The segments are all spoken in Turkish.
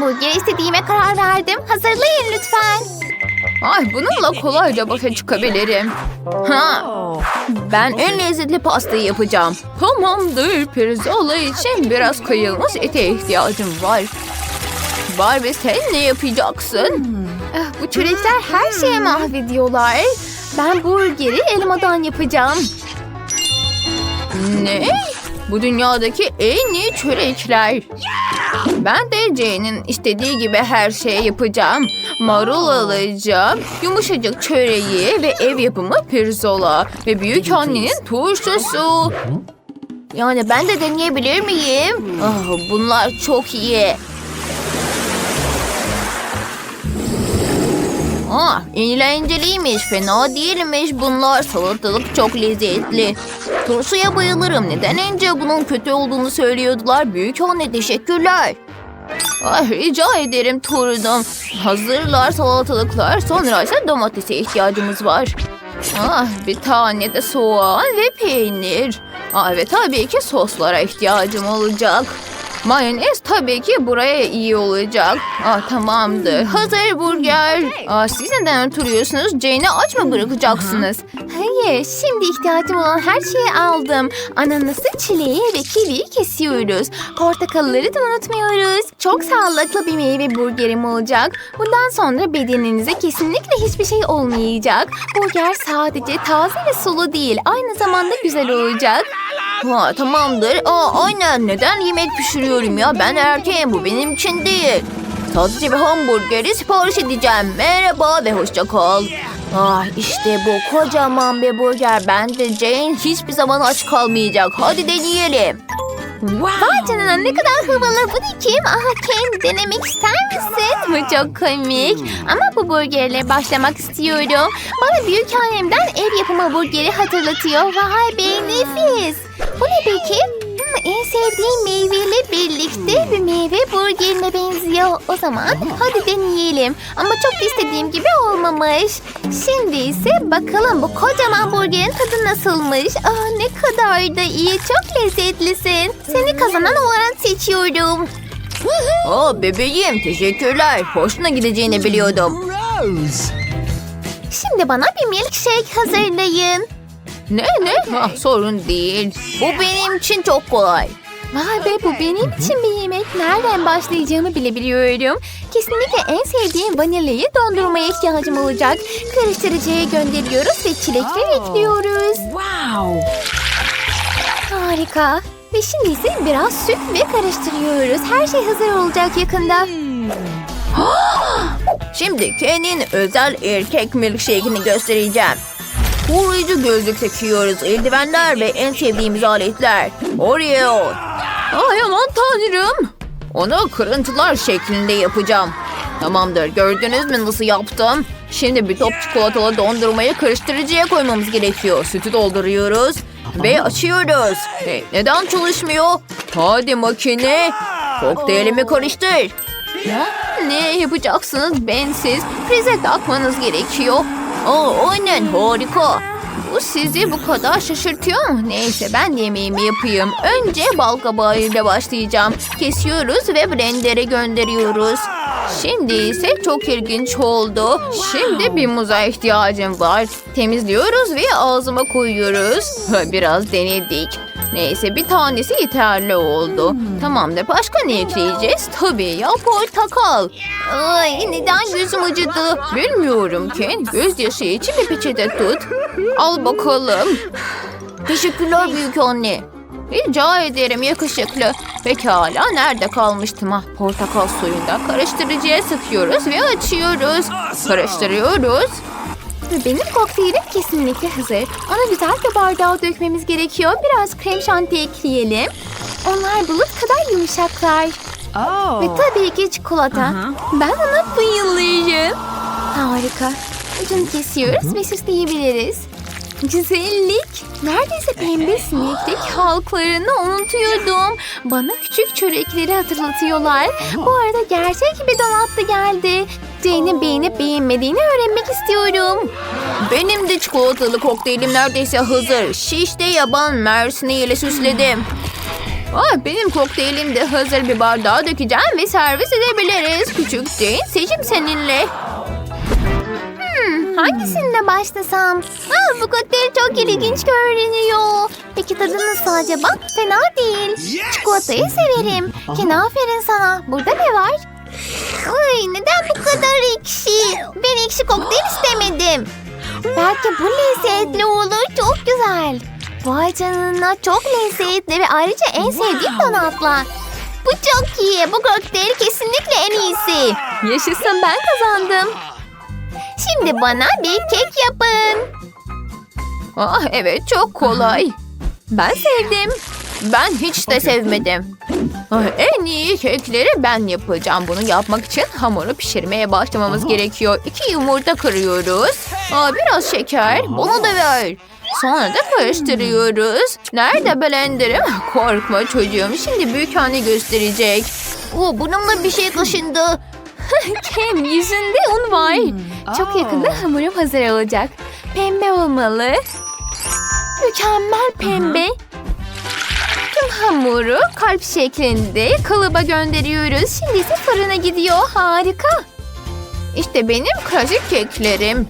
hamburger istediğime karar verdim. Hazırlayın lütfen. Ay bununla kolayca başa çıkabilirim. Ha, ben en lezzetli pastayı yapacağım. Tamamdır. Pirzola için biraz kıyılmış ete ihtiyacım var. Barbie sen ne yapacaksın? Bu çörekler her şeye mahvediyorlar. Ben burgeri elmadan yapacağım. Ne? Bu dünyadaki en iyi çörekler. Ben de Jane'in istediği gibi her şeyi yapacağım. Marul alacağım, yumuşacık çöreği ve ev yapımı pirzola ve büyük annenin turşusu. Yani ben de deneyebilir miyim? Ah, bunlar çok iyi. Ah, eğlenceliymiş, fena değilmiş bunlar. Salatalık çok lezzetli. Turşuya bayılırım. Neden önce bunun kötü olduğunu söylüyordular? Büyük anne teşekkürler. Ah, rica ederim torunum. Hazırlar salatalıklar. Sonra ise domatese ihtiyacımız var. Ah, bir tane de soğan ve peynir. Ah, ve tabii ki soslara ihtiyacım olacak. Mayonez tabii ki buraya iyi olacak. Ah tamamdır. Hazır burger. Ah, siz neden oturuyorsunuz? Jane'i aç mı bırakacaksınız? Hayır, şimdi ihtiyacım olan her şeyi aldım. Ananası, çileği ve kiviyi kesiyoruz. Portakalları da unutmuyoruz. Çok sağlıklı bir meyve burgerim olacak. Bundan sonra bedeninize kesinlikle hiçbir şey olmayacak. Burger sadece taze ve sulu değil, aynı zamanda güzel olacak. Ha tamamdır. Aa aynen. Neden yemek pişiriyorum ya? Ben erkeğim. Bu benim için değil. Sadece bir hamburgeri sipariş edeceğim. Merhaba ve hoşça kal. Ah işte bu kocaman bir burger. Ben de Jane hiçbir zaman aç kalmayacak. Hadi deneyelim. Vay canına ne kadar havalı. Bu da kim? Aha Ken denemek ister misin? Bu çok komik. Ama bu burgerle başlamak istiyorum. Bana büyük annemden ev yapımı burgeri hatırlatıyor. Vay be nefis. Bu ne peki? Hmm, en sevdiğim meyveyle birlikte bir meyve burgerine benziyor. O zaman hadi deneyelim. Ama çok da istediğim gibi olmamış. Şimdi ise bakalım bu kocaman burgerin tadı nasılmış. Aa, ne kadar da iyi. Çok lezzetlisin. Seni kazanan olarak seçiyorum. Aa bebeğim teşekkürler. Hoşuna gideceğini biliyordum. Şimdi bana bir milkshake hazırlayın. Ne ne? Ha, sorun değil. Bu benim için çok kolay. Vay be bu benim için bir yemek. Nereden başlayacağımı bile biliyorum. Kesinlikle en sevdiğim vanilyayı dondurmaya ihtiyacım olacak. Karıştırıcıya gönderiyoruz ve çilekleri ekliyoruz. Wow. Harika. Ve şimdi ise biraz süt ve karıştırıyoruz. Her şey hazır olacak yakında. Şimdi Ken'in özel erkek milkshake'ini göstereceğim. Koruyucu gözlük takıyoruz, eldivenler ve en sevdiğimiz aletler. Oreo. Ay aman tanrım. Onu kırıntılar şeklinde yapacağım. Tamamdır, gördünüz mü nasıl yaptım? Şimdi bir top çikolatalı dondurmayı karıştırıcıya koymamız gerekiyor. Sütü dolduruyoruz ve açıyoruz. Hey, neden çalışmıyor? Hadi makine. Kokteylimi karıştır. Ne yapacaksınız bensiz? Prize takmanız gerekiyor. Aa, aynen harika. Bu sizi bu kadar şaşırtıyor mu? Neyse ben yemeğimi yapayım. Önce bal kabağıyla başlayacağım. Kesiyoruz ve blender'e gönderiyoruz. Şimdi ise çok ilginç oldu. Şimdi bir muza ihtiyacım var. Temizliyoruz ve ağzıma koyuyoruz. Biraz denedik. Neyse bir tanesi yeterli oldu. Tamamdır başka ne ekleyeceğiz? Tabii ya portakal. Ay neden gözüm acıdı? Bilmiyorum Ken. Gözyaşı için bir peçete tut. Al bakalım. Teşekkürler büyük anne. Rica ederim yakışıklı. Pekala nerede kalmıştım ah portakal suyunda karıştırıcıya sıkıyoruz ve açıyoruz. Karıştırıyoruz. Benim kokteylim kesinlikle hazır. Onu güzel bir bardağa dökmemiz gerekiyor. Biraz krem şanti ekleyelim. Onlar bulut kadar yumuşaklar. Oh. Ve tabii ki çikolata. Ben ona bayılırım. Harika. Ucunu kesiyoruz ve süsleyebiliriz. Güzellik. Neredeyse pembe sineklik halklarını unutuyordum. Bana küçük çörekleri hatırlatıyorlar. Bu arada gerçek bir donat da geldi. Jane'in beğenip beğenmediğini öğrenmek istiyorum. Benim de çikolatalı kokteylim neredeyse hazır. Şişte yaban mersini ile süsledim. Ah, benim kokteylim de hazır bir bardağa dökeceğim ve servis edebiliriz. Küçük değil, seçim seninle. Hangisinle başlasam? Aa, bu kokteyl çok ilginç görünüyor. Peki tadı nasıl acaba? Fena değil. Çikolatayı severim. Ken aferin sana. Burada ne var? Ay, neden bu kadar ekşi? Ben ekşi kokteyl istemedim. Belki bu lezzetli olur. Çok güzel. Vay canına çok lezzetli ve ayrıca en sevdiğim donatlar. Bu çok iyi. Bu kokteyl kesinlikle en iyisi. Yaşasın ben kazandım. Şimdi bana bir kek yapın. Ah evet çok kolay. Ben sevdim. Ben hiç de sevmedim. Ah, en iyi kekleri ben yapacağım. Bunu yapmak için hamuru pişirmeye başlamamız gerekiyor. İki yumurta kırıyoruz. Aa, biraz şeker. Bunu da ver. Sonra da karıştırıyoruz. Nerede blenderım? Korkma çocuğum. Şimdi büyük anne gösterecek. Oo, burnumda bir şey kaşındı. Kem yüzünde un var. Çok yakında hamurum hazır olacak. Pembe olmalı. Mükemmel pembe. Tüm hamuru kalp şeklinde kalıba gönderiyoruz. Şimdi ise fırına gidiyor. Harika. İşte benim klasik keklerim.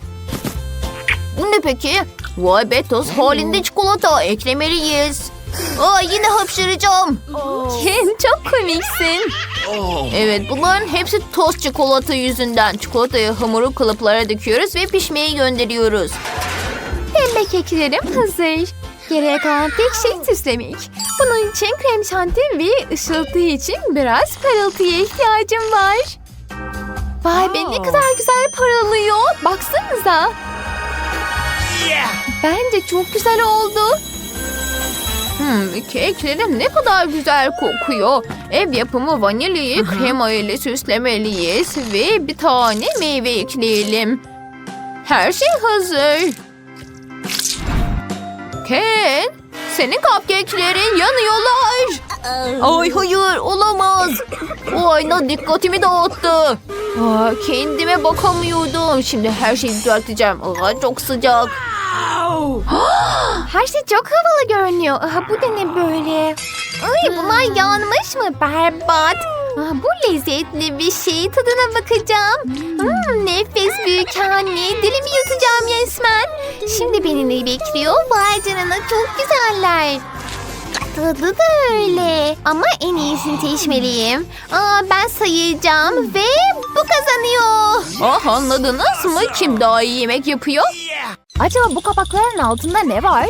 Bu ne peki? Vay be toz halinde çikolata eklemeliyiz. Aa, yine hapşıracağım. Ken çok komiksin. Evet bunların hepsi toz çikolata yüzünden. Çikolatayı hamuru kalıplara döküyoruz ve pişmeye gönderiyoruz. Pembe keklerim hazır. Geriye kalan tek şey süslemek. Bunun için krem şanti ve ışıltı için biraz parıltıya ihtiyacım var. Vay be ne kadar güzel parlıyor. Baksanıza. Bence çok güzel oldu. Hmm, keklerim ne kadar güzel kokuyor. Ev yapımı vanilyayı krema ile süslemeliyiz ve bir tane meyve ekleyelim. Her şey hazır. Ken, senin cupcake'lerin yanıyorlar. Ay hayır olamaz. O ayna dikkatimi dağıttı. Aa, kendime bakamıyordum. Şimdi her şeyi düzelteceğim. Aa, çok sıcak. Her şey çok havalı görünüyor. Aha, bu da ne böyle? Ay bunlar yanmış mı? Berbat. Aa, bu lezzetli bir şey. Tadına bakacağım. Hmm, nefes büyük anne. Dilimi yutacağım resmen. Şimdi beni ne bekliyor? Vay canına çok güzeller. Tadı da öyle. Ama en iyisini seçmeliyim. Aa, ben sayacağım ve bu kazanıyor. Ah anladınız mı? Kim daha iyi yemek yapıyor? Acaba bu kapakların altında ne var?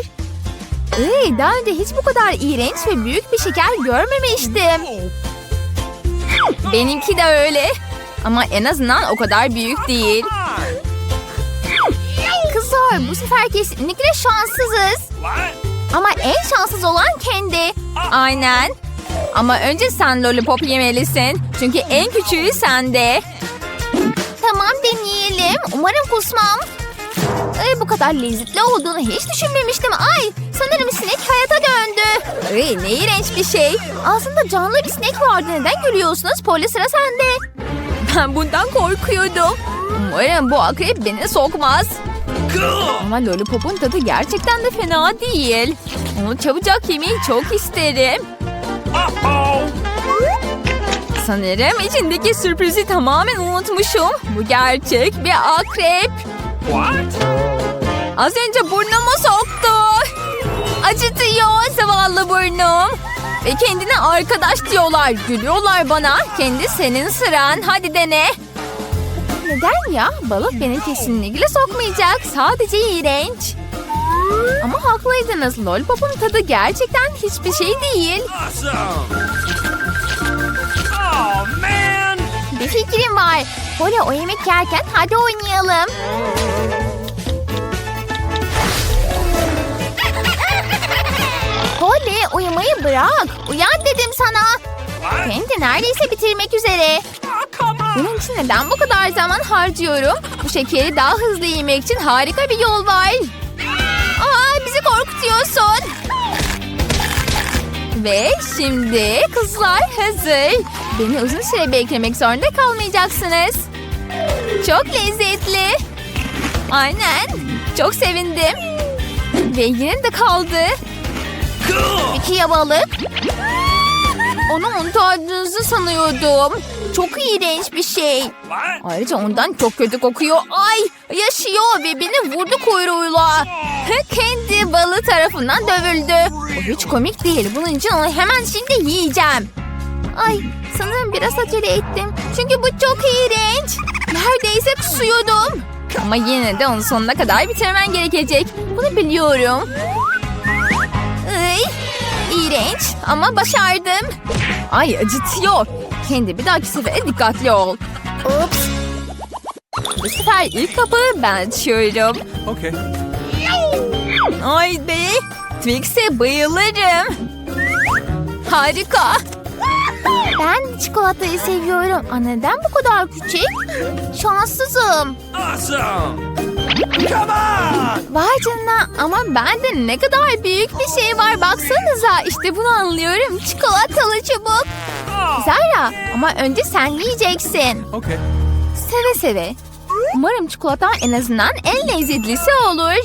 Iy, daha önce hiç bu kadar iğrenç ve büyük bir şeker görmemiştim. Benimki de öyle. Ama en azından o kadar büyük değil. Kızlar bu sefer kesinlikle şanssızız. Ama en şanssız olan kendi. Aynen. Ama önce sen lollipop yemelisin. Çünkü en küçüğü sende. Tamam deneyelim. Umarım kusmam. Ay, bu kadar lezzetli olduğunu hiç düşünmemiştim. Ay sanırım sinek hayata döndü. Ay, ne iğrenç bir şey. Aslında canlı bir sinek vardı. Neden gülüyorsunuz? Poli sıra sende. Ben bundan korkuyordum. Umarım bu akrep beni sokmaz. Ama lollipopun tadı gerçekten de fena değil. Onu çabucak yemeyi çok isterim. Sanırım içindeki sürprizi tamamen unutmuşum. Bu gerçek bir akrep. Az önce burnumu soktu. Acıtıyor zavallı burnum. Ve kendine arkadaş diyorlar. Gülüyorlar bana. Kendi senin sıran. Hadi dene. Neden ya? Balık beni kesinlikle sokmayacak. Sadece iğrenç. Ama haklıydınız. Lollipop'un tadı gerçekten hiçbir şey değil. Oh! Bir fikrim var. Poli o yemek yerken hadi oynayalım. Uyumayı bırak. Uyan dedim sana. Kendi neredeyse bitirmek üzere. Bunun için neden bu kadar zaman harcıyorum? Bu şekeri daha hızlı yemek için harika bir yol var. Aa, bizi korkutuyorsun. Ve şimdi kızlar hazır. Beni uzun süre beklemek zorunda kalmayacaksınız. Çok lezzetli. Aynen. Çok sevindim. Ve yine de kaldı. Ya balık? Onu unuttardığınızı sanıyordum. Çok iğrenç bir şey. Ayrıca ondan çok kötü kokuyor. Ay yaşıyor ve beni vurdu kuyruğuyla. Kendi balı tarafından dövüldü. Bu hiç komik değil. Bunun için onu hemen şimdi yiyeceğim. Ay sanırım biraz acele ettim. Çünkü bu çok iğrenç. Neredeyse kusuyordum. Ama yine de onu sonuna kadar bitirmen gerekecek. Bunu biliyorum. İğrenç ama başardım. Ay acıtıyor. Kendi bir dahaki sefere dikkatli ol. Ups. Bu sefer ilk kapıyı ben açıyorum. Okay. Ay be! Twix'e bayılırım. Harika. Ben çikolatayı seviyorum. Aa, neden bu kadar küçük? Şanssızım. Awesome. Come on. Vay canına ama bende ne kadar büyük bir şey var baksanıza. İşte bunu anlıyorum. Çikolatalı çubuk. Oh. Zara ama önce sen yiyeceksin. Okay. Seve seve. Umarım çikolata en azından en lezzetlisi olur.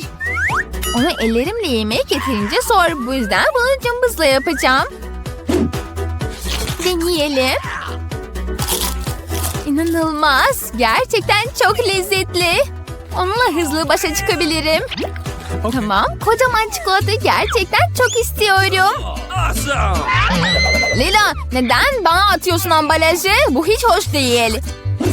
Onu ellerimle yemek yeterince zor. Bu yüzden bunu cımbızla yapacağım. Deneyelim. İnanılmaz. Gerçekten çok lezzetli. Onunla hızlı başa çıkabilirim. Tamam. Kocaman çikolatayı gerçekten çok istiyorum. Awesome. Lila neden bana atıyorsun ambalajı? Bu hiç hoş değil.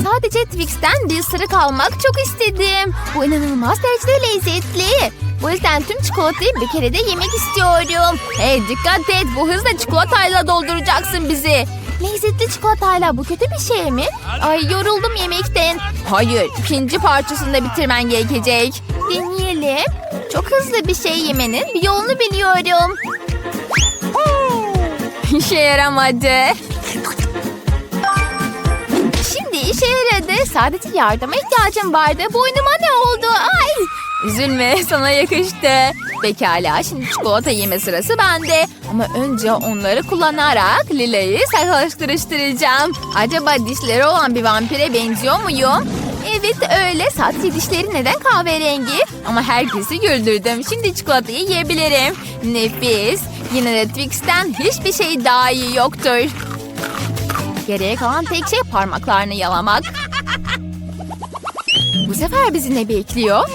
Sadece Twix'ten bir ısırık almak çok istedim. Bu inanılmaz derecede lezzetli. Bu yüzden tüm çikolatayı bir kere de yemek istiyorum. Hey dikkat et bu hızla çikolatayla dolduracaksın bizi. Lezzetli çikolatayla bu kötü bir şey mi? Ay yoruldum yemekten. Hayır ikinci parçasını da bitirmen gerekecek. Deneyelim. Çok hızlı bir şey yemenin bir yolunu biliyorum. İşe yaramadı. Şimdi işe yaradı. Sadece yardıma ihtiyacım vardı. Boynuma ne oldu? Ay! Üzülme sana yakıştı. Pekala şimdi çikolata yeme sırası bende. Ama önce onları kullanarak Lila'yı saklaştırıştıracağım. Acaba dişleri olan bir vampire benziyor muyum? Evet öyle. Sadece dişleri neden kahverengi? Ama herkesi güldürdüm. Şimdi çikolatayı yiyebilirim. Nefis. Yine de Twix'ten hiçbir şey daha iyi yoktur. Geriye kalan tek şey parmaklarını yalamak. Bu sefer bizi ne bekliyor?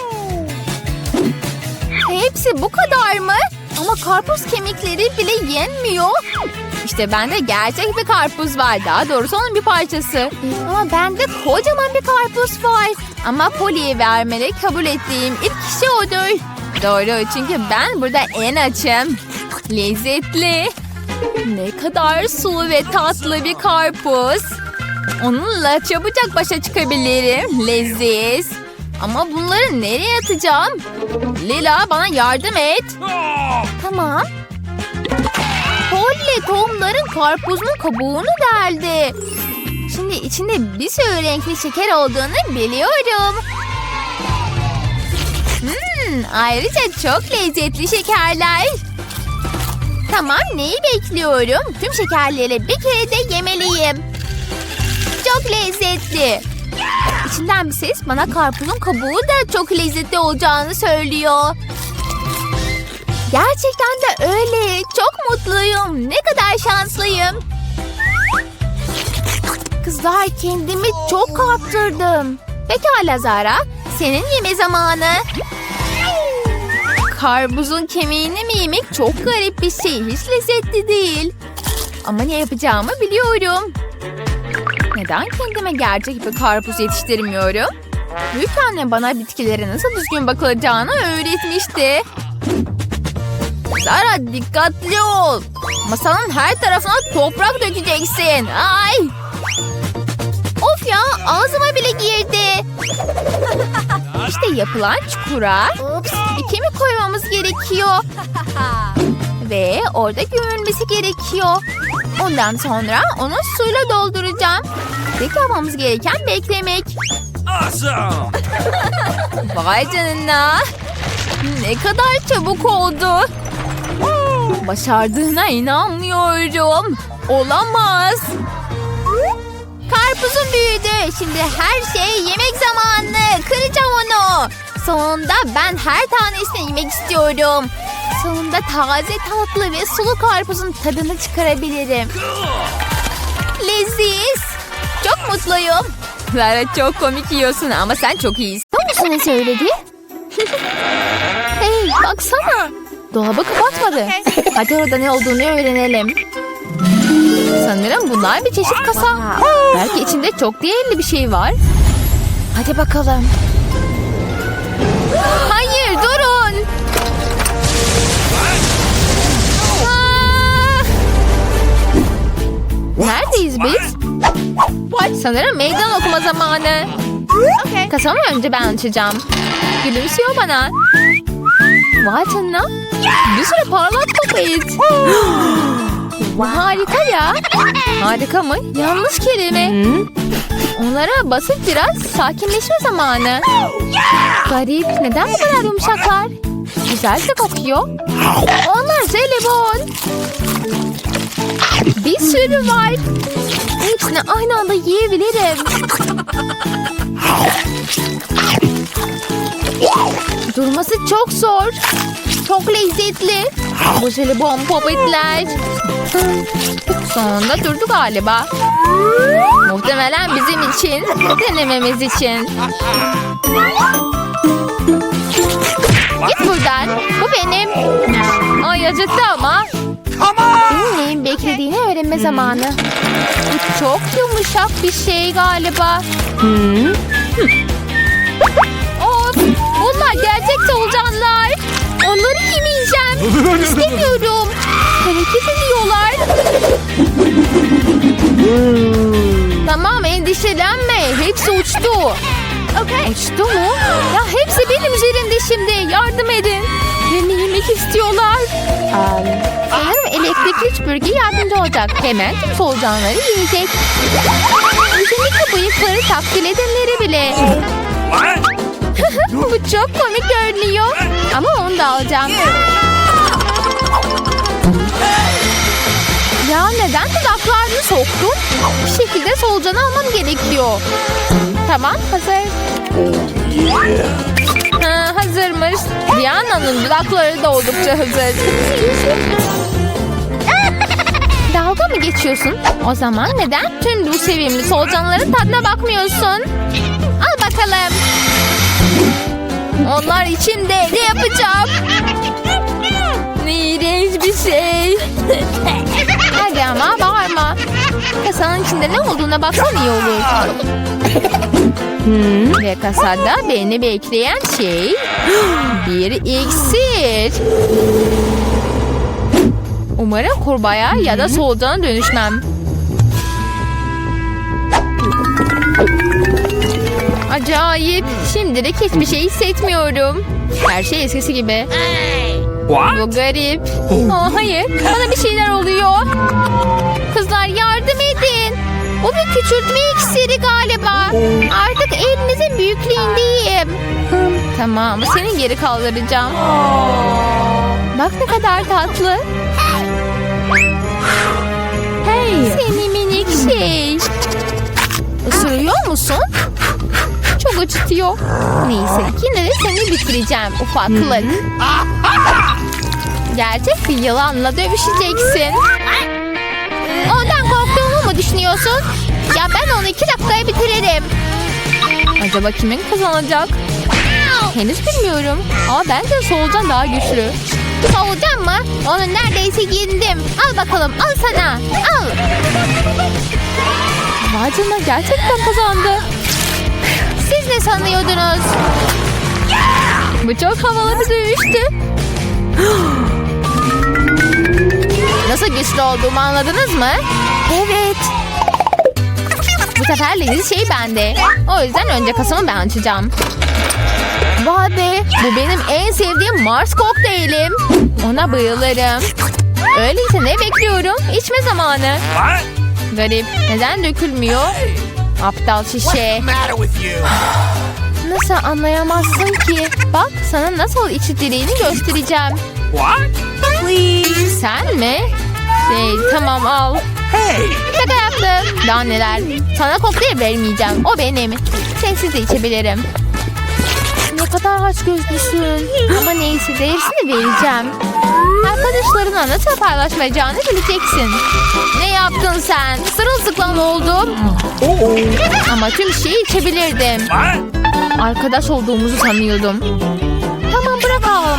Hepsi bu kadar mı? Ama karpuz kemikleri bile yenmiyor. İşte bende gerçek bir karpuz var. Daha doğrusu onun bir parçası. Ama bende kocaman bir karpuz var. Ama Poli'ye vermeli kabul ettiğim ilk kişi odur. Doğru çünkü ben burada en açım. Lezzetli. Ne kadar sulu ve tatlı bir karpuz. Onunla çabucak başa çıkabilirim. Leziz. Ama bunları nereye atacağım? Lila bana yardım et. Tamam. Polly tohumların karpuzun kabuğunu deldi. Şimdi içinde bir sürü renkli şeker olduğunu biliyorum. Hmm, ayrıca çok lezzetli şekerler. Tamam neyi bekliyorum? Tüm şekerleri bir kere de yemeliyim. Çok lezzetli. İçinden bir ses bana karpuzun kabuğu da çok lezzetli olacağını söylüyor. Gerçekten de öyle. Çok mutluyum. Ne kadar şanslıyım. Kızlar kendimi çok kaptırdım. Pekala Zara. Senin yeme zamanı. Karpuzun kemiğini mi yemek çok garip bir şey. Hiç lezzetli değil. Ama ne yapacağımı biliyorum. Neden kendime gerçek bir karpuz yetiştirmiyorum? Büyük anne bana bitkilere nasıl düzgün bakılacağını öğretmişti. Zara dikkatli ol. Masanın her tarafına toprak dökeceksin. Ay! Of ya ağzıma bile girdi. İşte yapılan çukura bir kemik koymamız gerekiyor. Ve orada gömülmesi gerekiyor. Ondan sonra onu suyla dolduracağım. Tek yapmamız gereken beklemek. Awesome. Vay canına. Ne kadar çabuk oldu. Başardığına inanmıyorum. Olamaz. Karpuzum büyüdü. Şimdi her şey yemek zamanı. Kıracağım onu. Sonunda ben her tanesini yemek istiyorum. Sonunda taze tatlı ve sulu karpuzun tadını çıkarabilirim. Leziz. Çok mutluyum. Lara çok komik yiyorsun ama sen çok iyisin. Doğrusu ne söyledi? hey baksana. Dolabı kapatmadı. Hadi orada ne olduğunu öğrenelim. Sanırım bunlar bir çeşit kasa. Belki içinde çok değerli bir şey var. Hadi bakalım. Hayır Neredeyiz biz? Sanırım meydan okuma zamanı. Kasamı önce ben açacağım. Gülümsüyor bana. Vay canına. Bir sürü parlak popet. Harika ya. Harika mı? Yanlış kelime. Onlara basıp biraz sakinleşme zamanı. Garip. Neden bu kadar yumuşaklar? Güzel de kokuyor. Onlar jelibon. Bir sürü var. Hepsini aynı anda yiyebilirim. Durması çok zor. Çok lezzetli. Bu jelibon popetler. Sonunda durdu galiba. Muhtemelen bizim için, denememiz için. Git buradan. Bu benim. Ay acıttı ama. Benim neyin beklediğini öğrenme zamanı. Bu çok yumuşak bir şey galiba. Of! Bunlar gerçek solucanlar. Onları yemeyeceğim. İstemiyorum. Hareket ediyorlar. tamam endişelenme. Hepsi uçtu. Uçtu mu? Ya hepsi benim üzerimde şimdi. Yardım edin. Beni yemek istiyorlar. Sanırım elektrikli süpürge yardımcı olacak. Hemen tüm solucanları yiyecek. Özellikle bıyıkları takdir edenleri bile. Bu çok komik görünüyor. Ama onu da alacağım. Ya neden dudaklarını soktun? Bir şekilde solucanı almam gerekiyor. Tamam hazır. Ha, hazırmış. Diana'nın dudakları da oldukça hazır. Dalga mı geçiyorsun? O zaman neden tüm bu sevimli solucanların tadına bakmıyorsun? Al bakalım. Onlar için de ne yapacağım? Ne iğrenç bir şey. Hadi ama bağırma. Kasanın içinde ne olduğuna baksan iyi olur. Hmm, Ve kasada beni bekleyen şey bir iksir. Umarım kurbağaya ya da solucana dönüşmem. Acayip. Şimdilik hiçbir şey hissetmiyorum. Her şey eskisi gibi. What? Bu garip. Aa, hayır. Bana bir şeyler oluyor. Kızlar yardım edin. Bu bir küçültme iksiri galiba. Artık elinizin büyüklüğündeyim. Tamam. Seni geri kaldıracağım. Bak ne kadar tatlı. Hey. Seni minik şey. Isırıyor musun? Çok acıtıyor. Neyse yine de seni bitireceğim ufaklık. Gerçek bir yılanla dövüşeceksin. Ondan korktuğumu mu düşünüyorsun? Ya ben onu iki dakikaya bitiririm. Acaba kimin kazanacak? Henüz bilmiyorum. Ama bence solucan daha güçlü. Solucan mı? Onu neredeyse yendim. Al bakalım al sana. Al. Vay canına gerçekten kazandı. Siz ne sanıyordunuz? Bu çok havalı bir dövüştü. Nasıl güçlü olduğumu anladınız mı? Evet. Bu sefer leziz şey bende. O yüzden önce kasamı ben açacağım. Vay be, bu benim en sevdiğim Mars kokteylim. Ona bayılırım. Öyleyse ne bekliyorum? İçme zamanı. Garip, neden dökülmüyor? Aptal şişe. Nasıl anlayamazsın ki? Bak sana nasıl içildiğini göstereceğim. What? Sen mi? Şey, tamam al. Hey! Şaka yaptım. Daha neler. Sana kokteyl vermeyeceğim. O benim. Sensiz de içebilirim. Ne kadar aç gözlüsün. Ama neyse dersini vereceğim. Arkadaşlarınla nasıl paylaşmayacağını bileceksin. Ne yaptın sen? Sırılsıklam oldum. Ama tüm şeyi içebilirdim. Arkadaş olduğumuzu sanıyordum.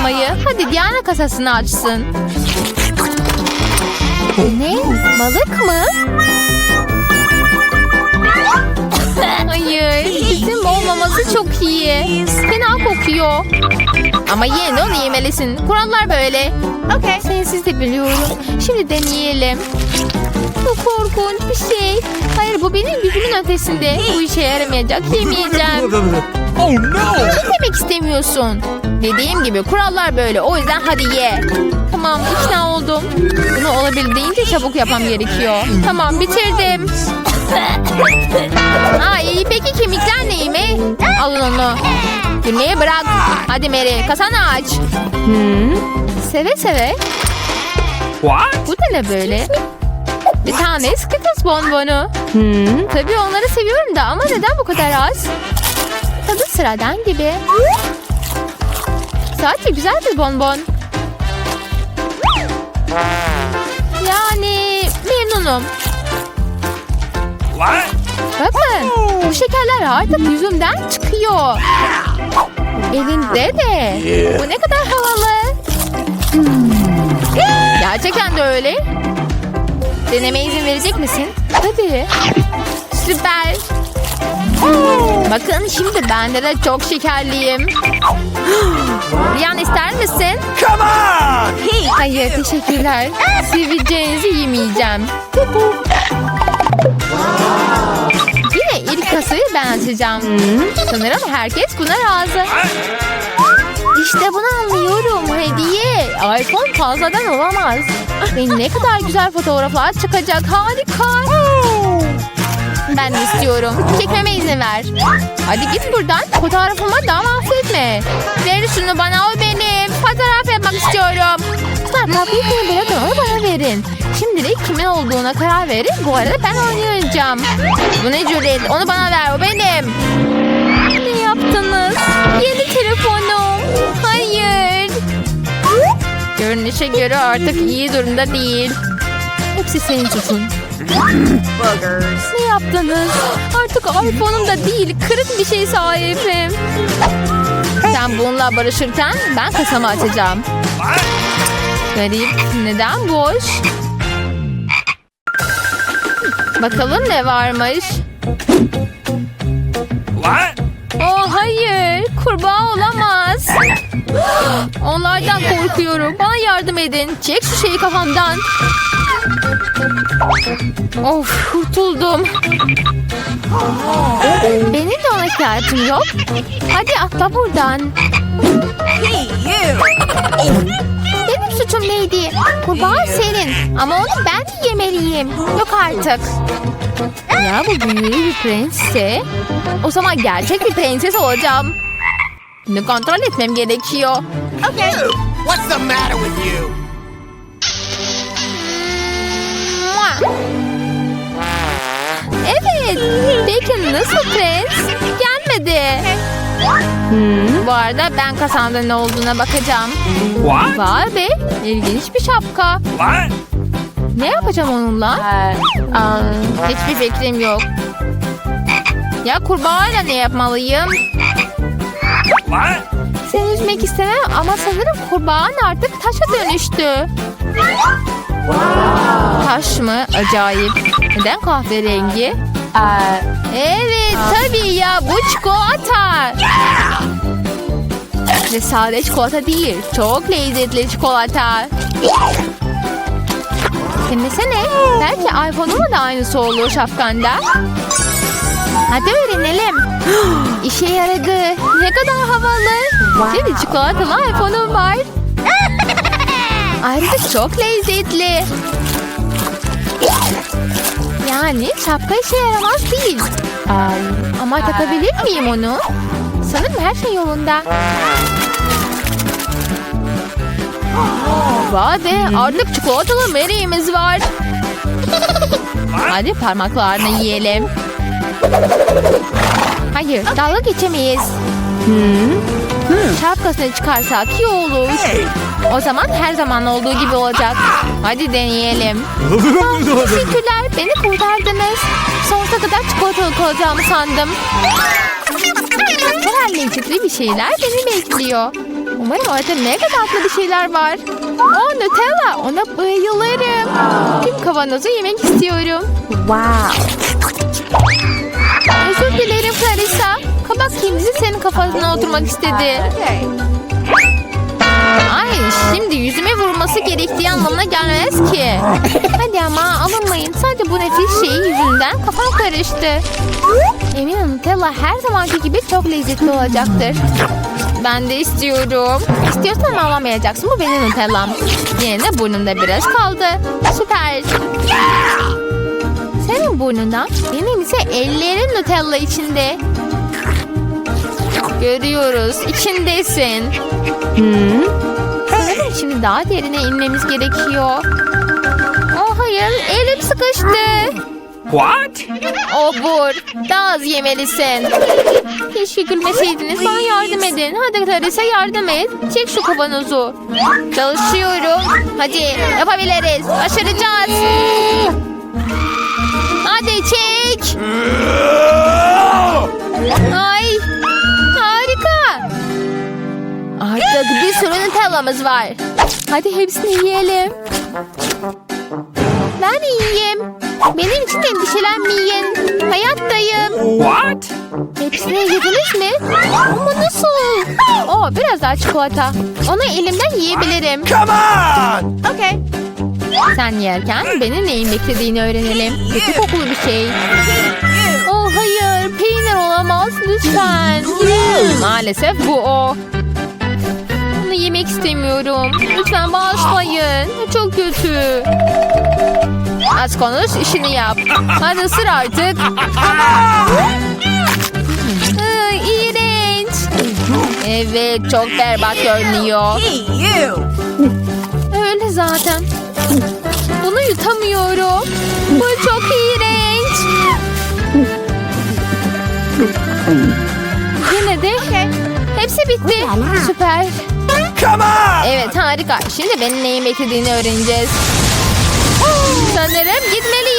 Ağlamayı. Hadi Diana kasasını açsın. Ne? Balık mı? Hayır. Bizim olmaması çok iyi. Fena kokuyor. Ama yine de onu yemelisin. Kurallar böyle. Okay. Sensiz de biliyorum. Şimdi deneyelim. Bu korkunç bir şey. Hayır bu benim gücümün ötesinde. Bu işe yaramayacak. Yemeyeceğim. Oh no! Ne demek istemiyorsun? Dediğim gibi kurallar böyle. O yüzden hadi ye. Tamam ikna oldum. Bunu olabildiğince çabuk yapmam gerekiyor. Tamam bitirdim. Ay peki kemikler neyi mi? Alın onu. Gülmeyi bırak. Hadi Mary kasanı aç. Seve seve. What? Bu da ne böyle? Bir tane Skittles bonbonu. Tabii onları seviyorum da ama neden bu kadar az? Tadı sıradan gibi. Sadece güzel bir bonbon. Yani memnunum. What? Bakın bu şekerler artık yüzümden çıkıyor. Elinde de. Bu ne kadar havalı. Gerçekten de öyle. Deneme izin verecek misin? Tabii. Süper. Bakın şimdi ben de, çok şekerliyim. Riyan ister misin? Come on! Hayır teşekkürler. Seveceğinizi yemeyeceğim. Yine ilk kasayı ben açacağım. Sanırım herkes buna razı. İşte bunu anlıyorum. Hediye. iPhone fazladan olamaz. Ve ne kadar güzel fotoğraflar çıkacak. Harika. Ben istiyorum. Çekmeme izin ver. Hadi git buradan. Fotoğrafıma daha mahvetme. Ver şunu bana o benim. Fotoğraf yapmak istiyorum. Kızlar tabletini bırakın onu bana verin. Şimdilik kimin olduğuna karar verin. Bu arada ben oynayacağım. Bu ne cüret? Onu bana ver o benim. Görünüşe göre artık iyi durumda değil. Hepsi senin suçun. Ne yaptınız? Artık iPhone'um da değil, kırık bir şey sahibim. Sen bununla barışırken ben kasamı açacağım. Garip, neden boş? Bakalım ne varmış. What? Oh hayır, kurbağa olamaz. Onlardan korkuyorum. Bana yardım edin. Çek şu şeyi kafamdan. Of, kurtuldum. Benim de ona ihtiyacım yok. Hadi atla buradan. Benim suçum neydi? Kurbağa senin. Ama onu ben de yemeliyim. Yok artık. Ya bu büyülü bir prensse? O zaman gerçek bir prenses olacağım. Bunu kontrol etmem gerekiyor. Okay. What's the matter with you? Evet. Peki nasıl prens? Gelmedi. Bu arada ben kasanda ne olduğuna bakacağım. What? Vay be. İlginç bir şapka. What? Ne yapacağım onunla? Aa, hiçbir fikrim yok. Ya kurbağayla ne yapmalıyım? Seni üzmek istemem ama sanırım kurbağan artık taşa dönüştü. Taş mı? Acayip. Neden kahverengi? Evet tabii ya bu çikolata. Ve sade çikolata değil. Çok lezzetli çikolata. Dinlesene. Belki iPhone'uma da aynısı olur şapkanda. Hadi öğrenelim. İşe yaradı. Ne kadar havalı. Şimdi çikolatalı iPhone'um var. Ayrıca çok lezzetli. Yani şapka işe yaramaz değil. Ama takabilir miyim onu? Sanırım her şey yolunda. Vay be artık çikolatalı Mary'imiz var. Hadi parmaklarını yiyelim. Hayır dalga geçemeyiz. Şapkasını çıkarsak iyi olur. O zaman her zaman olduğu gibi olacak. Hadi deneyelim. Ah, teşekkürler. Beni kurtardınız. Sonsuza kadar çikolatalı kalacağımı sandım. Kadar lezzetli bir şeyler beni bekliyor. Umarım orada mega tatlı bir şeyler var. Oh Nutella. Ona bayılırım. Tüm kavanozu yemek istiyorum. Özür dilerim Clarissa. Kabak kimisi senin kafasına oturmak istedi. Ay şimdi yüzüme vurması gerektiği anlamına gelmez ki. Hadi ama alınmayın. Sadece bu nefis şey yüzünden kafam karıştı. Eminim Nutella her zamanki gibi çok lezzetli olacaktır. Ben de istiyorum. İstiyorsan alamayacaksın. Bu benim Nutella'm. Yine de burnumda biraz kaldı. Süper. Senin burnundan, benim ise ellerin Nutella içinde. Görüyoruz. içindesin. Sanırım şimdi daha derine inmemiz gerekiyor. Oh hayır, elim sıkıştı. What? Obur, daha az yemelisin. Keşke gülmeseydiniz, bana yardım edin. Hadi Clarissa yardım et. Çek şu kavanozu. Çalışıyorum. Hadi yapabiliriz. Başaracağız. Hadi çek. Ay, harika. Artık bir sürü Nutella'mız var. Hadi hepsini yiyelim. Ben yiyeyim. Benim için endişelenmeyin. Hayattayım. What? Hepsini yediniz mi? Ama nasıl? Oo, biraz daha çikolata. Onu elimden yiyebilirim. Come on! Okay. Sen yerken benim neyin beklediğini öğrenelim. Kötü kokulu bir şey. Oh hayır, peynir olamaz lütfen. Maalesef bu o. Bunu yemek istemiyorum. Lütfen bağışlayın. Çok kötü. Az konuş, işini yap. Hadi ısır artık. İğrenç. Evet, çok berbat görünüyor. Öyle zaten. Bunu yutamıyorum. Bu çok iğrenç. Yine de hepsi bitti. Süper. Come on! Evet harika. Şimdi benim neyin beklediğini öğreneceğiz. Sanırım gitmeliyiz.